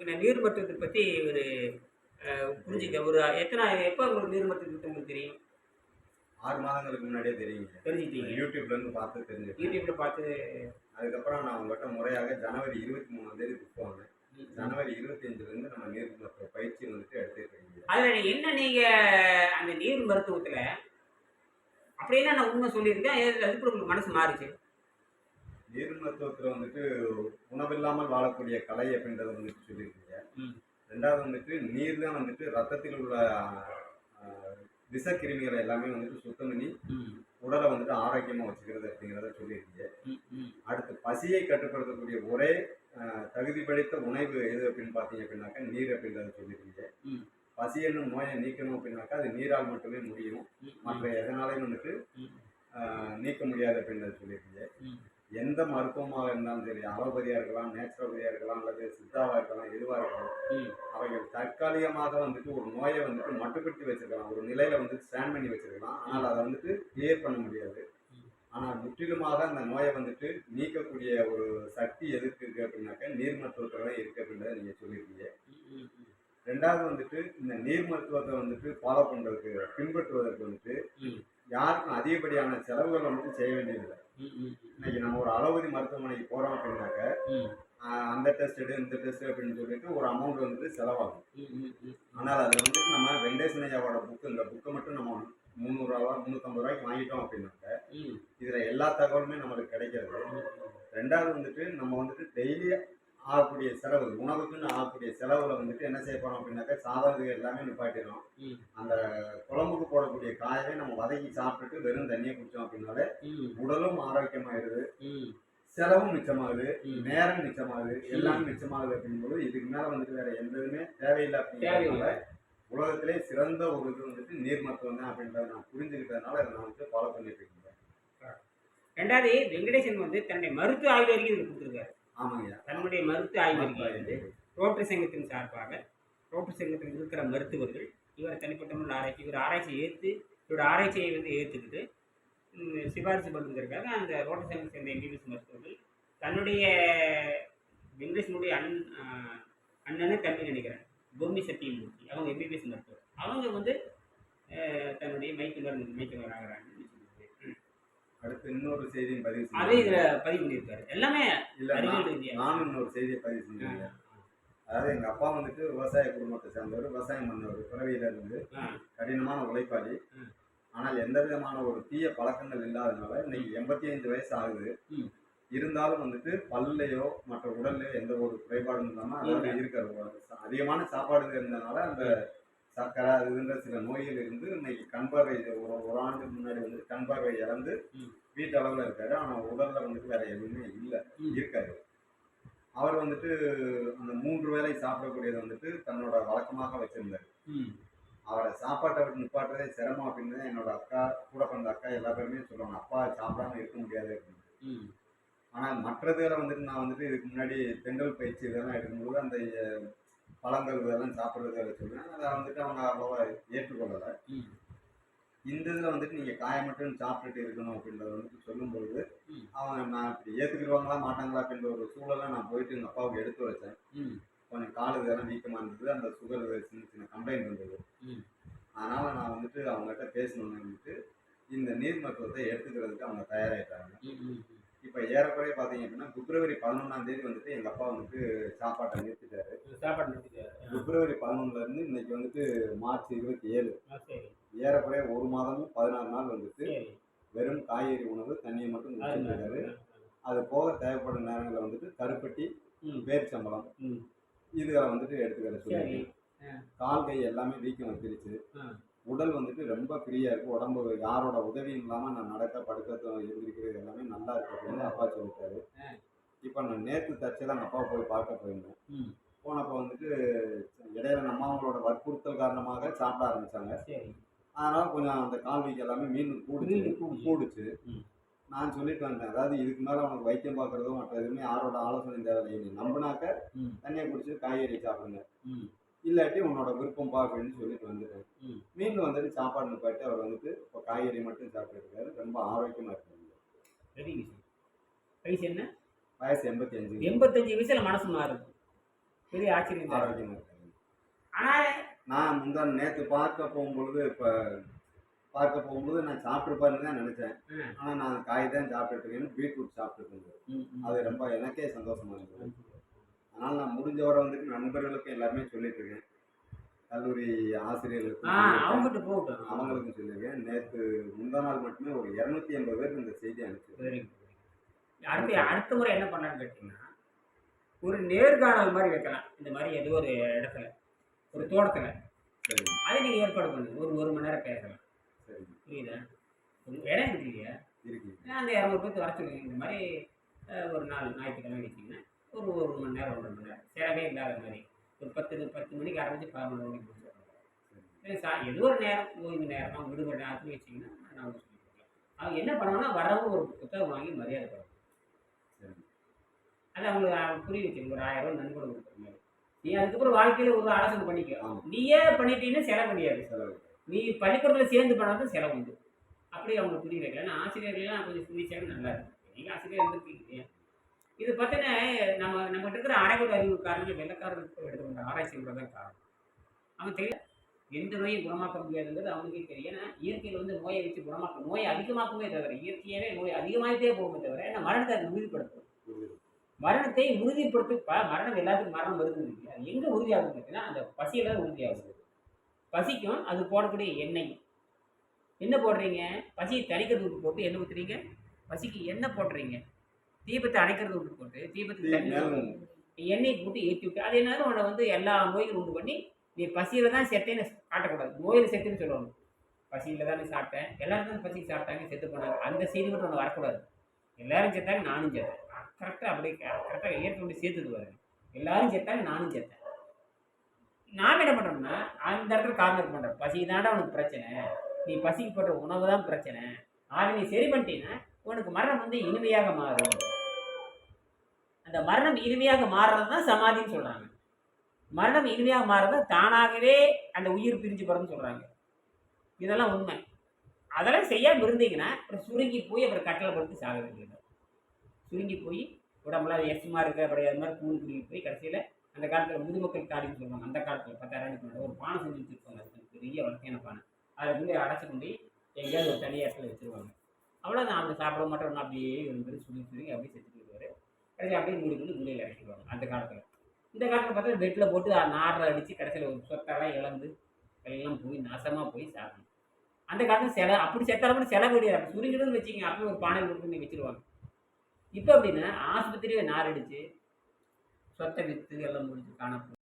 நான் நீர் மருத்துவத்தை பற்றி ஒரு புரிஞ்சுக்க ஒரு எத்தனை எப்போ உங்களுக்கு நீர் மருத்துவ திட்டம் உங்களுக்கு தெரியும்? ஆறு மாதங்களுக்கு முன்னாடியே தெரியுங்க. தெரிஞ்சுட்டீங்க யூடியூப்ல இருந்து பார்த்து தெரிஞ்சுக்கிட்டேன். யூடியூப்ல பார்த்து அதுக்கப்புறம் நான் உங்கள்கிட்ட முறையாக ஜனவரி இருபத்தி மூணாம் தேதி புக் வாங்கினேன் ஜனவரி இருபத்தஞ்சுல இருந்து நம்ம நீர் மருத்துவ பயிற்சி வந்துட்டு எடுத்துட்டு இருக்கீங்க அதில் என்ன நீங்கள் அந்த நீர் மருத்துவத்தில் அப்படின்னா நான் உண்மை சொல்லியிருக்கேன் அது- அதுக்கு உங்களுக்கு மனசு மாறிச்சு. நீர் மருத்துவத்துல வந்துட்டு உணவில்லாமல் வாழக்கூடிய கலை அப்படின்றத வந்துட்டு சொல்லியிருக்கீங்க. ரெண்டாவது வந்துட்டு நீர் தான் வந்துட்டு ரத்தத்தில் உள்ள ஆஹ், விஷக்கிருமிகளை எல்லாமே வந்துட்டு சுத்தம் பண்ணி உடலை வந்துட்டு ஆரோக்கியமா வச்சுக்கிறது அப்படிங்கிறத சொல்லியிருக்கீங்க. அடுத்து பசியை கட்டுப்படுத்தக்கூடிய ஒரே தகுதி படைத்த உணவு எது அப்படின்னு பார்த்தீங்க அப்படின்னாக்கா நீர் அப்படின்றத சொல்லியிருக்கீங்க. பசி என்னும் நோயை நீக்கணும் அப்படின்னாக்கா அது நீரால் மட்டுமே முடியும். மற்ற எதனாலையும் வந்துட்டு நீக்க முடியாது அப்படின்றத சொல்லியிருக்கீங்க. எந்த மருத்துவமாக இருந்தாலும் சரி அலோபதியாக இருக்கலாம் நேச்சுரோபதியாக இருக்கலாம் அல்லது சித்தாவாக இருக்கலாம் எதுவாக இருக்கலாம் அவைகள் தற்காலிகமாக வந்துட்டு ஒரு நோயை வந்துட்டு மட்டுப்படுத்தி வச்சிருக்கலாம். ஒரு நிலையில வந்து ஸ்டாண்ட் பண்ணி வச்சிருக்கலாம். ஆனால் அதை வந்துட்டு கிளியர் பண்ண முடியாது. ஆனால் முற்றிலுமாக அந்த நோயை வந்துட்டு நீக்கக்கூடிய ஒரு சக்தி எதுக்கு இருக்கு அப்படின்னாக்கா நீர் மருத்துவத்தில் தான் இருக்கு அப்படின்றத நீங்க சொல்லியிருக்கீங்க. ரெண்டாவது வந்துட்டு இந்த நீர் மருத்துவத்தை வந்துட்டு ஃபாலோ பண்றதுக்கு பின்பற்றுவதற்கு வந்துட்டு. யாருக்கும் அதிகப்படியான செலவுகள் வந்துட்டு செய்ய வேண்டியதில்லை. இன்னைக்கு நம்ம ஒரு அலோபதி மருத்துவமனைக்கு போறோம் அப்படின்னாக்க அந்த டெஸ்ட் எடு இந்த டெஸ்ட் அப்படின்னு சொல்லிட்டு ஒரு அமௌண்ட் வந்துட்டு செலவாகும். ஆனால் அதில் வந்துட்டு நம்ம வெங்கடேசன் ஐயாவோட புக்கு இந்த புக்கை மட்டும் நம்ம முந்நூறுரூவா முந்நூற்றம்பது ரூபாய்க்கு வாங்கிட்டோம் அப்படின்னாக்க இதில் எல்லா தகவலுமே நம்மளுக்கு கிடைக்கிறது. ரெண்டாவது வந்துட்டு நம்ம வந்துட்டு டெய்லி ஆகக்கூடிய செலவு உணவுக்குன்னு ஆகக்கூடிய செலவுல வந்துட்டு என்ன செய்ய போறோம் அப்படின்னாக்கா சாதகம் எல்லாமே நிப்பாட்டிடும் அந்த குழம்புக்கு போடக்கூடிய காயவே நம்ம வதக்கி சாப்பிட்டுட்டு வெறும் தண்ணியை குடிச்சோம் அப்படின்னாலே உடலும் ஆரோக்கியமாயிருது செலவும் மிச்சமாகுது. நேரம் மிச்சமாகுது. எல்லாமே மிச்சமாகுது அப்படிங்கும்போது இதுக்கு மேல வந்துட்டு வேற எந்த இதுவுமே தேவையில்லை அப்படிங்கிறதுனால. உலகத்திலே சிறந்த ஒரு இது வந்துட்டு நீர் மருத்துவம் தான் அப்படின்றத நான் புரிஞ்சுக்கிட்டதுனால அதை நான் வந்துட்டு ஃபாலோ பண்ணிட்டு இருக்கேன். ரெண்டாவது வெங்கடேசன் வந்து தன்னுடைய மருத்துவ ஆய்வு இதுல கொடுத்துருக்காரு. தன்னுடைய மருத்துவ ஆய்வு அறிக்கையை வந்து ரோட்டரி சங்கத்தின் சார்பாக ரோட்டரி சங்கத்தில் இருக்கிற மருத்துவர்கள் இவர் தனிப்பட்ட முறையில் ஆராய்ச்சி இவர் ஆராய்ச்சியை ஏற்று இவரோட ஆராய்ச்சியை வந்து ஏற்றுக்கிட்டு சிபாரிசு பண்ணுறதுக்காக அந்த ரோட்டரி சங்கத்தை சேர்ந்த எம்பிபிஎஸ் மருத்துவர்கள் தன்னுடைய வெங்கடேசனுடைய அண் அண்ணனே தம்பி நினைக்கிறேன் பொம்மி சத்தியமூர்த்தி. அவங்க எம்பிபிஎஸ் மருத்துவர். அவங்க வந்து தன்னுடைய மைக்குனர் ஆகிறாங்கன்னு சொல்லுவாங்க அடுத்து இன்னொரு செய்தியும் பதிவு அதே செஞ்சேன் இதில் பதிவு பண்ணியிருக்காரு. எல்லாமே இல்ல. நானும் இன்னொரு செய்தியை பதிவு செஞ்சேன் அதாவது எங்க அப்பா வந்துட்டு விவசாய குடும்பத்தை சேர்ந்தவர் விவசாயம் பண்ணவர் பிறவியில இருந்து கடினமான உழைப்பாளி. ஆனால் எந்த விதமான ஒரு தீய பழக்கங்கள் இல்லாதனால இன்னைக்கு எண்பத்தி அஞ்சு வயசு ஆகுது. இருந்தாலும் வந்துட்டு பல்லையோ மற்ற உடல்லையோ எந்த ஒரு குறைபாடும் இல்லாம அதாவது இருக்கிற அதிகமான சாப்பாடு இருந்தனால அந்த சர்க்கரை அது இதுன்ற சில நோய்கள் இருந்து இன்னைக்கு கண் பார்வை ஒரு ஒரு ஆண்டு முன்னாடி வந்து கண் பார்வை இறந்து ம். வீட்டு அளவுல இருக்காரு. ஆனா உடல்ல வந்துட்டு வேற எதுவுமே இல்லை. இருக்காரு. அவர் வந்துட்டு அந்த மூன்று வேளை சாப்பிடக்கூடியதை வந்துட்டு தன்னோட வழக்கமாக வச்சிருந்தாரு. அவரை சாப்பாட்டை விட்டு நிப்பாட்டுறதே சிரமம் அப்படின்னு தான் என்னோட அக்கா கூட பிறந்த அக்கா எல்லா பேருமே சொல்லுவாங்க. அப்பா சாப்பிடாம இருக்க முடியாது அப்படின்னு. ஆனால் மற்றதுல வந்துட்டு நான் வந்துட்டு இதுக்கு முன்னாடி தென்றல் பயிற்சி இதெல்லாம் எடுக்கும்போது அந்த பழங்கள் இதெல்லாம் சாப்பிட்றத சொல்லுவேன் அதை வந்துட்டு அவங்க அவ்வளோவா ஏற்றுக்கொள்ளலை. இந்த இதில் வந்துட்டு நீங்கள் காயை மட்டும் சாப்பிட்டுட்டு இருக்கணும் அப்படின்றத வந்துட்டு சொல்லும்பொழுது. அவங்க நான் இப்படி ஏற்றுக்கிடுவாங்களா மாட்டாங்களா அப்படின்ற ஒரு சூழலை நான் போயிட்டு எங்கள் அப்பாவுக்கு எடுத்து வச்சேன். கொஞ்சம் கால் இதெல்லாம் வீக்கமாக இருந்தது. அந்த சுகர் சின்ன சின்ன கம்ப்ளைண்ட் இருந்தது. அதனால் நான் வந்துட்டு அவங்ககிட்ட பேசணும்னு வந்துட்டு இந்த நீர் மருத்துவத்தை எடுத்துக்கிறதுக்கு அவங்க தயாராகிட்டாங்க இப்போ ஏறக்குறைய பார்த்தீங்க அப்படின்னா பிப்ரவரி பதினொன்றாம் தேதி வந்துட்டு எங்கள் அப்பா வந்துட்டு சாப்பாட்டை நிறுத்திட்டாரு. சாப்பாடு நிறுத்திட்டாரு. பிப்ரவரி பதினொன்றுல இருந்து இன்னைக்கு வந்துட்டு மார்ச் இருபத்தி ஏழு ஏறக்குறைய ஒரு மாதமும் பதினாறு நாள் வந்துட்டு வெறும் காய்கறி உணவு தண்ணியை மட்டும் குடிச்சிட்டு இருக்காரு. அது போக தேவைப்படும் நேரங்களில் வந்துட்டு கருப்பட்டி ம். பேரிச்சம்பழம் ம். இதுகளை வந்துட்டு எடுத்துக்கிற சொல்லி கால் கை எல்லாமே வீக்கம் வந்துருச்சு. உடல் வந்துட்டு ரொம்ப ஃப்ரீயாக இருக்கு. உடம்பு யாரோட உதவியும் இல்லாமல் நான் நடக்க படுக்க எழுந்திருக்கிறது எல்லாமே நல்லா இருக்கு அப்படின்னு அப்பா சொல்லிட்டாரு. இப்போ நான் நேற்று தச்சுதான் அப்பா போய் பார்க்க போயிருந்தேன். போனப்போ வந்துட்டு இடையில நம்ம அவங்களோட வற்புறுத்தல் காரணமாக சாப்பிட ஆரம்பிச்சாங்க. சரி. அதனால கொஞ்சம் அந்த கால் வீக்கம் எல்லாமே மீண்டும் கூடுச்சு. கூடுச்சு. நான் சொல்லிட்டு வந்தேன் அதாவது இதுக்கு மேலே உனக்கு வைத்தியம் பார்க்குறதோ மற்ற எதுவுமே யாரோட ஆலோசனை தேவையில்லை. நீ நம்பினாக்க தண்ணியை குடிச்சு காய்கறி சாப்பிடுங்க. இல்லாட்டி உன்னோட விருப்பம் பா அப்படின்னு சொல்லிட்டு வந்துட்டேன் ம். மீண்டும் வந்துட்டு சாப்பாடு நிப்பாட்டி அவர் வந்துட்டு இப்போ காய்கறி மட்டும் சாப்பிட்டு இருக்காரு. ரொம்ப ஆரோக்கியமா இருக்காரு. சரிங்க சார். வயசு என்ன? வயசு எண்பத்தி அஞ்சு. எண்பத்தஞ்சு வயசுல மனசு மாறுது. பெரிய ஆச்சரியம் ஆரோக்கியமாக இருக்காங்க ஆனால் நான் முந்தா நேற்று பார்க்க போகும்பொழுது இப்போ பார்க்க போகும்போது நான் சாப்பிட்டுருப்பாருன்னு தான் நினச்சேன். ஆனால் நான் காய் தான் சாப்பிட்டுட்டு இருக்கேன்னு பீட்ரூட் சாப்பிட்டுட்டு இருந்தேன். அது ரொம்ப எனக்கே சந்தோஷமா இருந்தது. அதனால் நான் முடிஞ்ச வரை வந்துட்டு நண்பர்களுக்கும் எல்லாருமே சொல்லிட்டு இருக்கேன் கல்லூரி ஆசிரியர்களுக்கும் ஆ சொல்லியிருக்கேன். அவங்ககிட்ட போகட்டும். அவங்களுக்கும் சொல்லியிருக்கேன். நேற்று முந்தா நாள் மட்டுமே ஒரு இரநூத்தி எண்பது பேருக்கு இந்த செய்தி குட் அடுத்து அடுத்த முறை என்ன பண்ணலான்னு கேட்டிங்கன்னா ஒரு நேர்காணல் மாதிரி வைக்கலாம். இந்த மாதிரி ஏதோ ஒரு இடத்துல ஒரு தோட்டத்தில். சரி. அதை நீங்கள் ஏற்பாடு பண்ணுங்க. ஒரு ஒரு மணி நேரம் பேசலாம். சரி. புரியுதா? இடம் இருக்கு இல்லையா? இருக்கு. அந்த இரநூறு பேர்த்து வர சொல்லுங்க. இந்த மாதிரி ஒரு நாள் ஞாயிற்றுக்கிழமை வச்சிங்கன்னா ஒரு ஒரு மணி நேரம் ஒன்றரை மணி நேரம். செலவே இல்லாத மாதிரி ஒரு பத்து பத்து மணிக்கு ஆரம்பிச்சு பதினொன்று மணிக்கு முடிச்சிடலாம் சா ஏதோ ஒரு நேரம் ஓய்வு நேரம் விடுமுறை நேரத்தில் வச்சிங்கன்னா நான் அவங்க சொல்லி கொடுக்கலாம். அவங்க என்ன பண்ணுவாங்கன்னா வரவங்க ஒரு புத்தகம் வாங்கி மரியாதை பண்ணணும் அது அவங்களுக்கு அவங்க புரிய வச்சிருங்க. ஒரு ஆயிரம் ரூபாய் நன்கொடை கொடுக்குற மாதிரி. நீ அதுக்கப்புறம் வாழ்க்கையில் ஒரு ஆலோசனை பண்ணிக்க. நீயே பண்ணிட்டீங்கன்னா செலவு முடியாது செலவு. நீ பள்ளிக்கூடத்தில் சேர்ந்து பண்ணாதான் செலவு உண்டு. அப்படியே அவங்க புரிய வைக்கல ஏன்னா ஆசிரியர்கள்லாம் கொஞ்சம் சிந்திச்சாங்க நல்லா இருக்கும். நீங்கள் ஆசிரியர் இருந்திருக்கீங்க இது பற்றின நம்ம நம்மகிட்ட இருக்கிற அரைகுறை அறிவு காரணங்கள் வெள்ளக்காரர்களுக்கு எடுத்துக்கொண்ட ஆராய்ச்சி தான் காரணம். அவன் தெரியல. எந்த நோயும் குணமாக்க முடியாதுங்கிறது அவனுக்கே தெரியும். ஏன்னா இயற்கையில் வந்து நோயை வச்சு குணமாக்க நோயை அதிகமாக்குமே தவிர இயற்கையாகவே நோய் அதிகமாகிட்டே போகுமே தவிர ஏன்னா மரணத்தை அது உறுதிப்படுத்தும். மரணத்தை உறுதிப்படுத்தி மரணம் எல்லாத்துக்கும் மரணம் வருது அது எங்கே உறுதியாகும் பார்த்தீங்கன்னா அந்த பசியில் தான் உறுதியாகுது. பசிக்கும் அது போடக்கூடிய எண்ணெய். என்ன போடுறீங்க? பசியை தணிக்கிறது போட்டு என்ன ஊற்றுறீங்க பசிக்கு எண்ணெய் போடுறீங்க. தீபத்தை அணைக்கிறது விட்டு போட்டு மேலும் எண்ணெய் போட்டு ஏற்றி விட்டு அது என்னன்னு உன்னை வந்து எல்லா நோய்களும் உண்டு பண்ணி நீ பசியில் தான் செத்தேன்னு காட்டக்கூடாது. நோயில் செத்துன்னு சொல்லணும். பசியில் தான் நீ சாப்பிட்டேன். எல்லாரும் தான் பசிக்கு சாப்பிட்டாங்க செத்து போனாங்க. அந்த செய்தி மட்டும் ஒன்று வரக்கூடாது. எல்லாரும் செத்தாங்க நானும் செத்தேன். கரெக்டாக அப்படியே கரெக்டாக இயற்கை கொண்டு சேர்த்துது பாருங்க. எல்லாரும் செத்தாங்க நானும் செத்தேன். நாம் என்ன பண்ணுறோம்னா அந்த இடத்துல கார்னர் பண்ணுறோம் பசி தாண்டா உனக்கு பிரச்சனை. நீ பசிக்கு போட்ட உணவு தான் பிரச்சனை. ஆக நீ சரி பண்ணிட்டீங்கன்னா உனக்கு மரணம் வந்து இனிமையாக மாறும். அந்த மரணம் இனிமையாக மாறுறது தான் சமாதின்னு சொல்கிறாங்க மரணம் இனிமையாக மாறுறது தானாகவே அந்த உயிர் பிரிஞ்சு போகிறதுன்னு சொல்கிறாங்க இதெல்லாம் உண்மை. அதெல்லாம் செய்யாமல் இருந்தீங்கன்னா அப்புறம் சுருங்கி போய் அப்புறம் கட்டளை படுத்து சாக வேண்டியது. சுருங்கி போய் உடம்புலாம் எஸ்மா இருக்க அப்படி அது மாதிரி கூண்டு குடிக்கி போய் கடைசியில் அந்த காலத்தில் முதுமக்கள் காடின்னு சொல்லுவாங்க. அந்த காலத்தில் பத்தாயிரம் முன்னாடி ஒரு பானை செஞ்சு வச்சுருப்பாங்க. அது பெரிய வழக்கையான பானை. அதை கொண்டு அடைச்சி கொண்டு எங்கேயாவது ஒரு தனி இடத்துல வச்சுருவாங்க. அவ்வளோதான் அவங்க சாப்பிட மாட்டோம்னா அப்படியே இருந்து சுருங்கி சுருங்கி அப்படியே செத்து கடைசியில் கடைசி அப்படியே மூடி கொண்டு மூலையில் இறக்கிடுவாங்க அந்த காலத்தில். இந்த காலத்தில் பார்த்தா பெட்டில் போட்டு நாரில் அடித்து கடைசியில் ஒரு சொத்தெல்லாம் இழந்து எல்லாம் போய் நாசமாக போய் சாப்பிடும் அந்த காலத்தில் சில அப்படி செத்தாலும் கூட செலவு கிடையாது சுருங்கிடுன்னு வச்சுக்கிங்க. அப்படியே ஒரு பானையில் கொண்டு போய் வச்சிருவாங்க. இப்போ அப்படின்னா ஆஸ்பத்திரியே நார் அடித்து சொத்தை விற்று எல்லாம் முடிஞ்சு காணப்படும்.